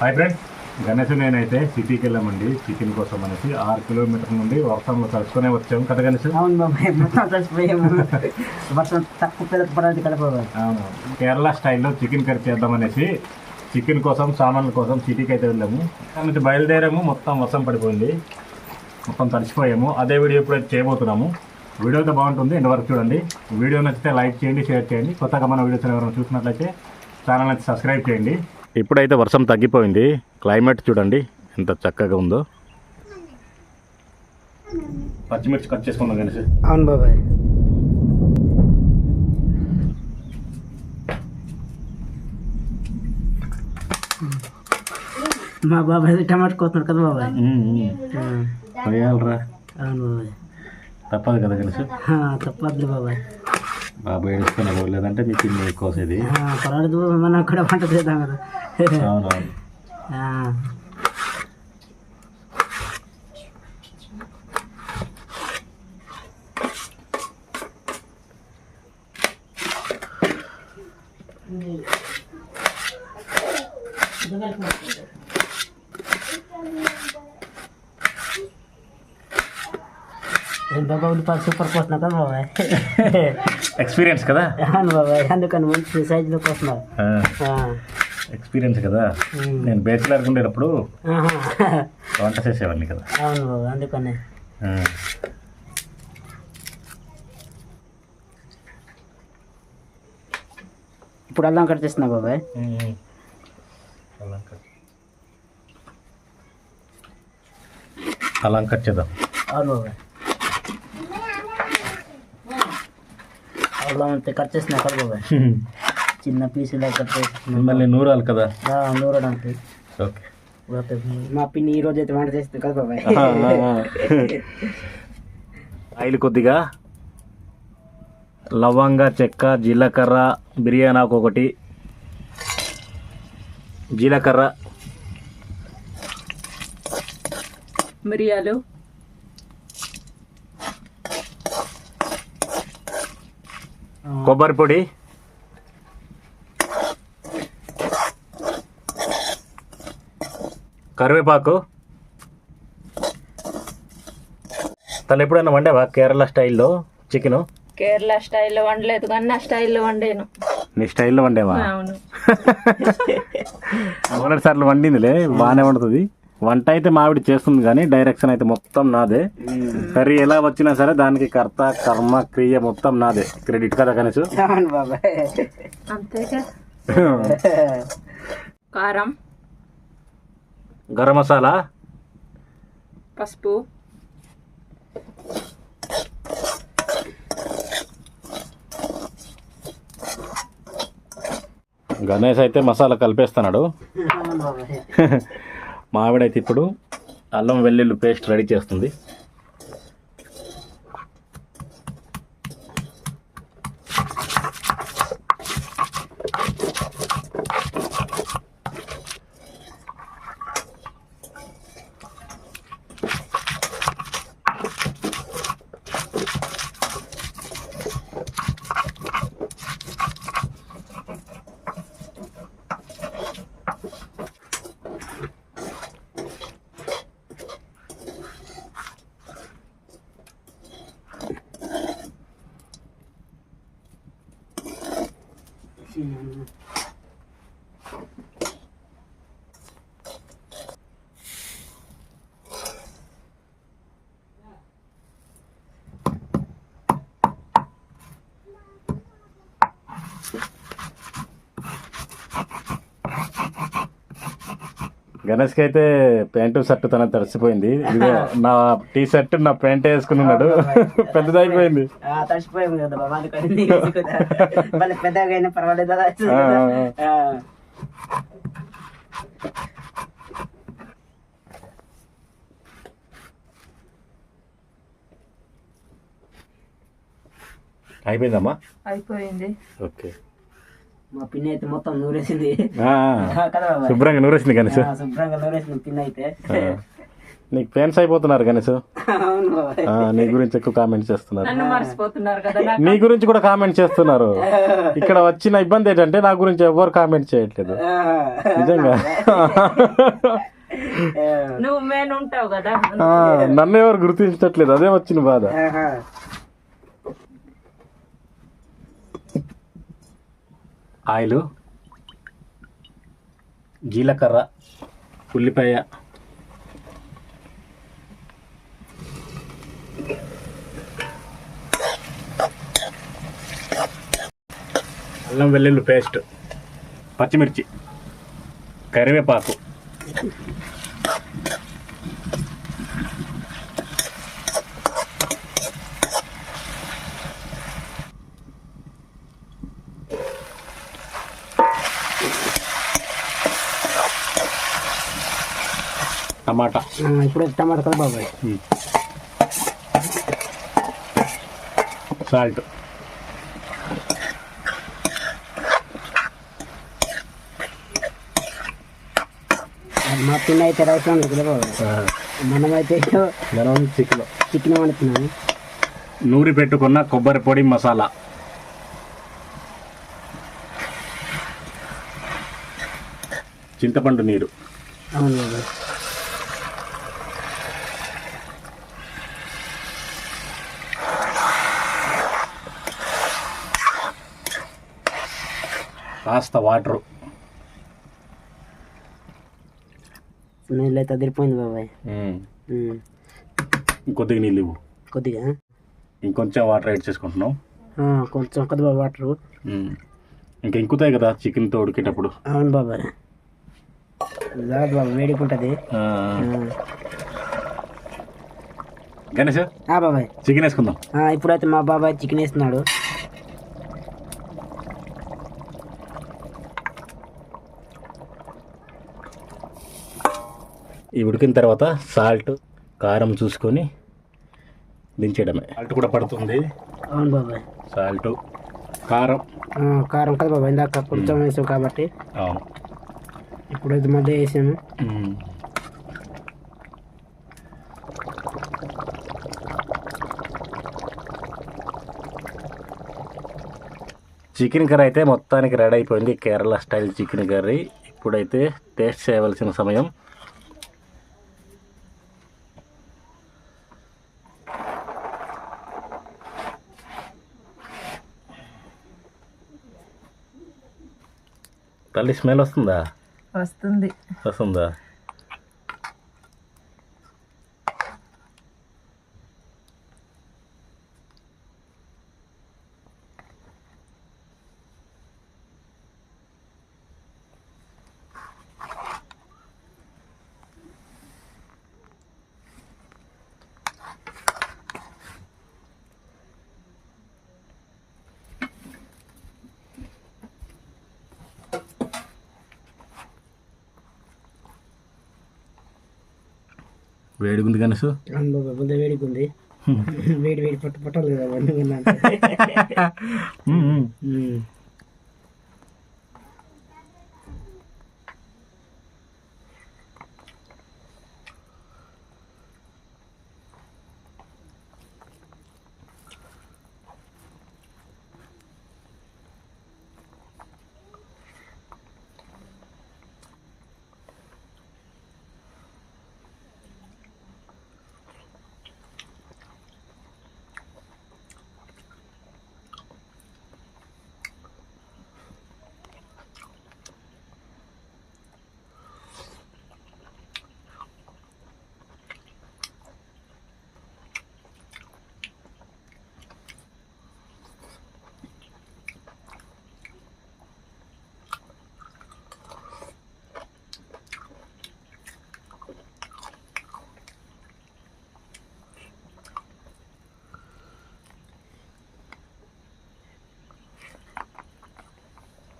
Hi friends Ganesh నేనైతే సిటీకి వెళ్ళామండి. చికెన్ కోసం అనేసి ఆరు కిలోమీటర్ల నుండి వర్షంలో తడుచుకునే వచ్చాము కదా గణేష్? వర్షం తక్కువ అవును. కేరళ స్టైల్లో చికెన్ కర్రీ చేద్దామనేసి చికెన్ కోసం సామాన్ల కోసం సిటీకి అయితే వెళ్ళాము. నుంచి బయలుదేరాము. మొత్తం వర్షం పడిపోయింది. మొత్తం తడిసిపోయాము అదే వీడియో ఇప్పుడైతే చేయబోతున్నాము. వీడియో అయితే బాగుంటుంది. ఇంతవరకు చూడండి. వీడియో నచ్చితే లైక్ చేయండి షేర్ చేయండి. కొత్తగా మన వీడియోస్ ఎవరైనా చూసినట్లయితే ఛానల్ అయితే సబ్స్క్రైబ్ చేయండి. ఇప్పుడైతే వర్షం తగ్గిపోయింది. క్లైమేట్ చూడండి ఎంత చక్కగా ఉందో. పచ్చిమిర్చి కట్ చేసుకుందాం కనీసం అవును బాబాయ్. మా బాబాయ్ టమాటా కోతున్నాడు కదా బాబాయ్? అవును బాబాయ్. తప్పదు కదా కనీసం ఆ, తప్పదులే బాబాయ్ బాబు ఏడుస్తున్నారు లేదంటే మీకు ఇన్ని కోసేది. ఆ, పర్వాలేదు బాబాయ్ మనం కూడా వంట చేద్దాం కదా. అవునవును. బాబాయ్ ఉల్లిపాయలు సూపర్ కోస్తున్నావు కదా బాబాయ్. ఎక్స్పీరియన్స్ కదా? బాబాయ్ అందుకని మంచి సైజులో కోస్తున్నావు ఆ, ఎక్స్పీరియన్స్ కదా. నేను బ్యాచిలర్ ఉండేటప్పుడు. వంట చేసేవాడిని కదా. అవును బాబాయ్ అందుకనే. ఇప్పుడు అల్లం కట్ చేస్తున్నా బాబాయ్ అల్లం కట్. అల్లం కట్ చేద్దాం. అవును బాబాయ్ అల్లం అంతే కట్ కదా బాబాయ్ చిన్న పీసులా కట్ చేస్తున్నా మళ్ళీ నూరాలు కదా? నూరడానికి. ఓకే. మా పిన్ని ఈ రోజు అయితే వంట చేస్తుంది కదా బాబాయ్? ఆయిల్ కొద్దిగా. లవంగ చెక్క జీలకర్ర బిర్యానీ ఆకు ఒకటి. జీలకర్ర. మిరియాలు. కొబ్బరి పొడి. కరివేపాకు. తను ఎప్పుడైనా వండావా కేరళ స్టైల్లో చికెన్? కేరళ స్టైల్లో వండలేదు కానీ నా స్టైల్లో వండాను. నీ స్టైల్లో వండేవా? అవును. సార్లు వండిందిలే బాగానే వండుతుంది. వంట అయితే మావిడి చేస్తుంది కానీ డైరెక్షన్ అయితే మొత్తం నాదే. కర్రీ ఎలా వచ్చినా సరే దానికి కర్త కర్మ క్రియ మొత్తం నాదే. క్రెడిట్ కదా కనీసం కారం. గరం మసాలా? పసుపు. గణేష్ అయితే మసాలా కలిపేస్తున్నాడు. మా ఆవిడైతే ఇప్పుడు అల్లం వెల్లుల్లి పేస్ట్ రెడీ చేస్తుంది. గణేష్కి అయితే ప్యాంటు షర్ట్ తన తడిసిపోయింది. ఇదిగో నా టీ షర్ట్ నా ప్యాంట్ వేసుకుని ఉన్నాడు. పెద్దదైపోయింది. పెద్దగా పర్వాలేదు ఆ. అయిపోయిందమ్మా? అయిపోయింది. ఓకే. మా పిన్ని అయితే మొత్తం నూరేసింది. ఆ, ఆ, కదా బాబాయ్. శుభ్రంగా నూరేసింది గణేష్. ఆ, శుభ్రంగా నూరేసింది పిన్ని అయితే. నీకు ఫ్యాన్స్ అయిపోతున్నారు గణేష్. అవును బాబాయ్. ఆ, నీ గురించి ఎక్కువ కామెంట్ చేస్తున్నారు. నీ గురించి కూడా కామెంట్ చేస్తున్నారు. ఇక్కడ వచ్చిన ఇబ్బంది ఏంటంటే నా గురించి ఎవరు కామెంట్ చేయట్లేదు. ఆ, నిజంగా. నన్ను ఎవరు గుర్తించట్లేదు. అదే వచ్చిన బాధ. ఆయిల్ జీలకర్ర ఉల్లిపాయ అల్లం వెల్లుల్లి పేస్ట్ పచ్చిమిర్చి కరివేపాకు టమాటా. ఇప్పుడు టమాటా కదా బాబాయ్. సాల్ట్. మా పిన్న అయితే రైస్ వండదు కదా మనమైతే మనం చికెన్. చికెన్ వండుతున్నాము. నూరి పెట్టుకున్న కొబ్బరి పొడి మసాలా. చింతపండు నీరు. అవును కాస్త వాటరు. నీళ్ళు అయితే అదిరిపోయింది బాబాయ్. ఇంకొద్దిగా నీళ్ళు ఇవ్వు. కొద్దిగా? ఇంకొంచెం వాటర్ యాడ్ చేసుకుంటున్నాం ఆ, కొంచెం కొద్దిగా వాటరు. ఇంకా ఇంకుతాయి కదా చికెన్తో ఉడికేటప్పుడు. అవును బాబాయ్. జాగ్రత్త బాబా ఆ. గణేష్? బాబాయ్. చికెన్ వేసుకుందాం. ఇప్పుడైతే మా బాబాయ్ చికెన్ వేస్తున్నాడు. ఈ ఉడికిన తర్వాత సాల్ట్ కారం చూసుకొని దించేయడమే. సాల్ట్ కూడా పడుతుంది. అవును బాబాయ్. సాల్ట్ కారం. ఆ, కారం కదా బాబాయ్ ఇందాక కొంచెం వేసాం కాబట్టి. అవును. ఇప్పుడైతే మధ్య వేసాము. చికెన్ కర్రీ అయితే మొత్తానికి రెడీ అయిపోయింది కేరళ స్టైల్ చికెన్ కర్రీ. ఇప్పుడైతే టేస్ట్ చేయవలసిన సమయం. తల్లి స్మెల్ వస్తుందా? వస్తుంది. వస్తుందా? వేడిగుంది బాబాయ్ ముందే వేడిగా ఉంది వేడి వేడి పట్టు పట్టాలి కదా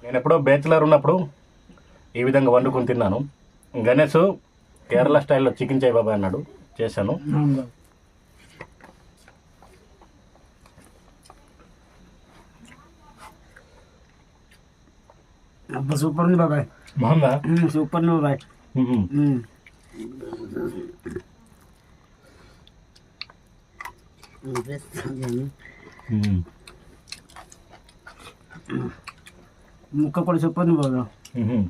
నేను ఎప్పుడో బ్యాచులర్ ఉన్నప్పుడు ఈ విధంగా వండుకొని తిన్నాను. గణేష్ కేరళ స్టైల్లో చికెన్ చేయ బాబాయ్ అన్నాడు. చేశాను. అబ్బా సూపర్ ఉంది బాబాయ్. బాగుందా? సూపర్ ఉంది బాబాయ్. మ్మ్. ఉమ్. ఉమ్. ముక్క కూడా చెప్పండి బాబా ఉహుం.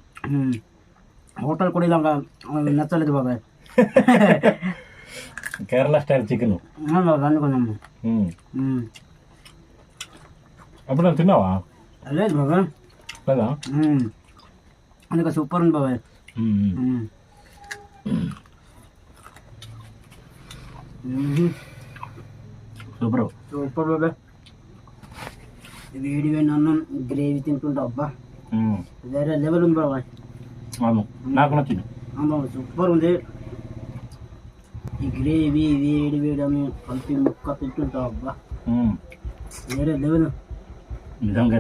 హోటల్ కూడా ఇలా నచ్చలేదు బాబాయ్ కేరళ స్టైల్ చికెన్ బాబా అనుకున్నాము అప్పుడు నువ్వు తిన్నావా లేదు బాబా లేదా అందుకే సూపర్ ఉంది బాబాయ్ ఉమ్. సూపర్ సూపర్ బాబాయ్ వేడి వేడి అన్నం గ్రేవీ తింటుంటా అబ్బా. వేరే లెవెల్ ఉంది బాబాయ్. అవును. నాకు నచ్చింది. అమ్మ సూపర్ ఉంది. ఈ గ్రేవీ వేడి వేడి అని కలిపి ముక్క తింటుంటా అబ్బా. వేరే లెవెల్. నిజంగా.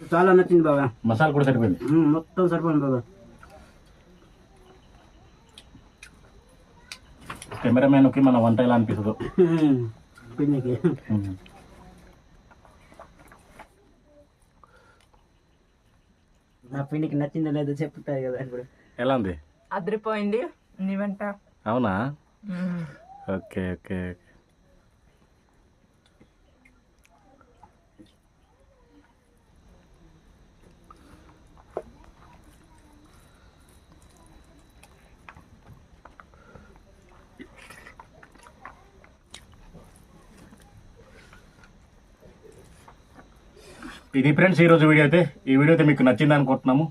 చాలా నచ్చింది బాబా. మసాలా కూడా సరిపోయింది. మొత్తం సరిపోయింది బాబా. కెమెరామెన్కి మన వంట ఎలా అనిపిస్తుందో. మ్మ్. పిన్నికి ఉమ్. నా పిండికి నచ్చిందో లేదో చెప్తాయి కదా ఇప్పుడు ఎలా ఉంది అదిరిపోయింది నీ వెంట అవునా మ్మ్. ఓకే ఓకే ఇది ఫ్రెండ్స్ ఈరోజు వీడియో అయితే. ఈ వీడియో అయితే మీకు నచ్చింది అనుకుంటున్నాము.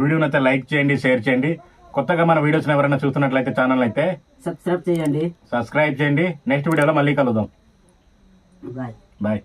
వీడియోని అయితే లైక్ చేయండి షేర్ చేయండి. కొత్తగా మన వీడియోస్ని ఎవరైనా చూస్తున్నట్లయితే ఛానల్ అయితే సబ్స్క్రైబ్ చేయండి. సబ్స్క్రైబ్ చేయండి. నెక్స్ట్ వీడియోలో మళ్ళీ కలుద్దాం. Bye bye